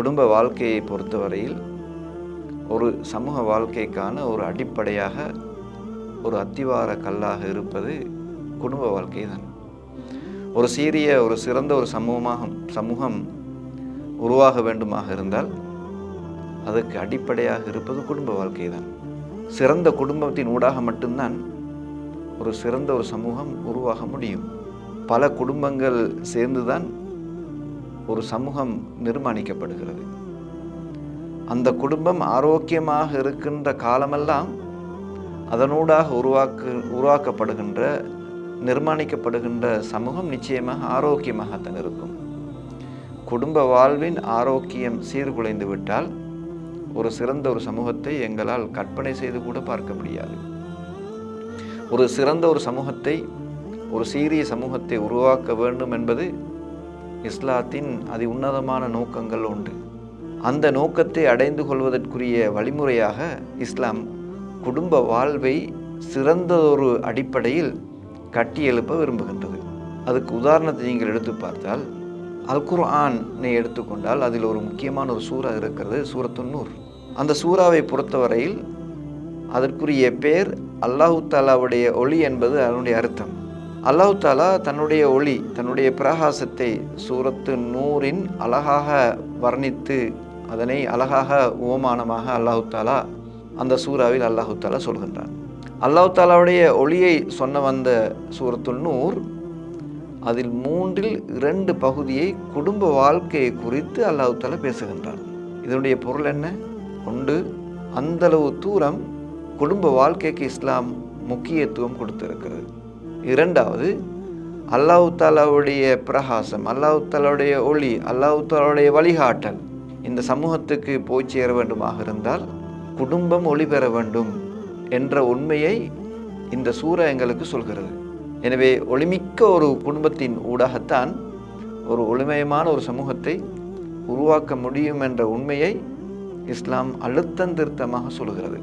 குடும்ப வாழ்க்கையை பொறுத்தவரையில் ஒரு சமூக வாழ்க்கைக்கான ஒரு அடிப்படையாக ஒரு அத்திவார கல்லாக இருப்பது குடும்ப வாழ்க்கை தான். ஒரு சீரிய ஒரு சிறந்த ஒரு சமூகமாக சமூகம் உருவாக வேண்டுமாக இருந்தால் அதுக்கு அடிப்படையாக இருப்பது குடும்ப வாழ்க்கை தான். சிறந்த குடும்பத்தின் ஊடாக மட்டும்தான் ஒரு சிறந்த ஒரு சமூகம் உருவாக முடியும். பல குடும்பங்கள் சேர்ந்துதான் ஒரு சமூகம் நிர்மாணிக்கப்படுகிறது. அந்த குடும்பம் ஆரோக்கியமாக இருக்கின்ற காலமெல்லாம் அதனூடாக உருவாக்கு உருவாக்கப்படுகின்ற நிர்மாணிக்கப்படுகின்ற சமூகம் நிச்சயமாக ஆரோக்கியமாகத்தான் இருக்கும். குடும்ப வாழ்வின் ஆரோக்கியம் சீர்குலைந்து விட்டால் ஒரு சிறந்த ஒரு சமூகத்தை எங்களால் கற்பனை செய்து கூட பார்க்க முடியாது. ஒரு சிறந்த ஒரு சமூகத்தை ஒரு சீரிய சமூகத்தை உருவாக்க வேண்டும் என்பது இஸ்லாத்தின் அதி உன்னதமான நோக்கங்கள் உண்டு அந்த நோக்கத்தை அடைந்து கொள்வதற்குரிய வழிமுறையாக இஸ்லாம் குடும்ப வாழ்வை சிறந்ததொரு அடிப்படையில் கட்டியெழுப்ப விரும்புகின்றது. அதுக்கு உதாரணத்தை நீங்கள் எடுத்து பார்த்தால் அல் குர்ஆனை எடுத்துக்கொண்டால் அதில் ஒரு முக்கியமான ஒரு சூறா இருக்கிறது சூரத்துன்னூர் அந்த சூறாவை பொறுத்தவரையில் அதற்குரிய பேர் அல்லாஹு தாலாவுடைய ஒளி என்பது அதனுடைய அர்த்தம். அல்லாஹு தாலா தன்னுடைய ஒளி தன்னுடைய பிரகாசத்தை சூரத்து நூறின் அழகாக வர்ணித்து அதனை அழகாக ஓமானமாக அல்லாஹு தாலா அந்த சூறாவில் அல்லாஹு தாலா சொல்கின்றான். அல்லாஹு தாலாவுடைய ஒளியை சொன்ன வந்த சூரத்துல் நூர் அதில் மூன்றில் இரண்டு பகுதியை குடும்ப வாழ்க்கையை குறித்து அல்லாஹு தாலா பேசுகின்றான். இதனுடைய பொருள் என்ன? ஒன்று அந்தளவு தூரம் குடும்ப வாழ்க்கைக்கு இஸ்லாம் முக்கியத்துவம் கொடுத்திருக்கிறது. இரண்டாவது அல்லாஹ் தாலாவுடைய பிரகாசம் அல்லாஹு தாலாவுடைய ஒளி அல்லாஹு தாலாவுடைய வழிகாட்டல். இந்த சமூகத்துக்கு போய் சேர வேண்டுமாக இருந்தால் குடும்பம் ஒளி பெற வேண்டும் என்ற உண்மையை இந்த சூற எங்களுக்கு சொல்கிறது. எனவே ஒளிமிக்க ஒரு குடும்பத்தின் ஊடாகத்தான் ஒரு ஒளிமயமான ஒரு சமூகத்தை உருவாக்க முடியும் என்ற உண்மையை இஸ்லாம் அழுத்தந்திருத்தமாக சொல்கிறது.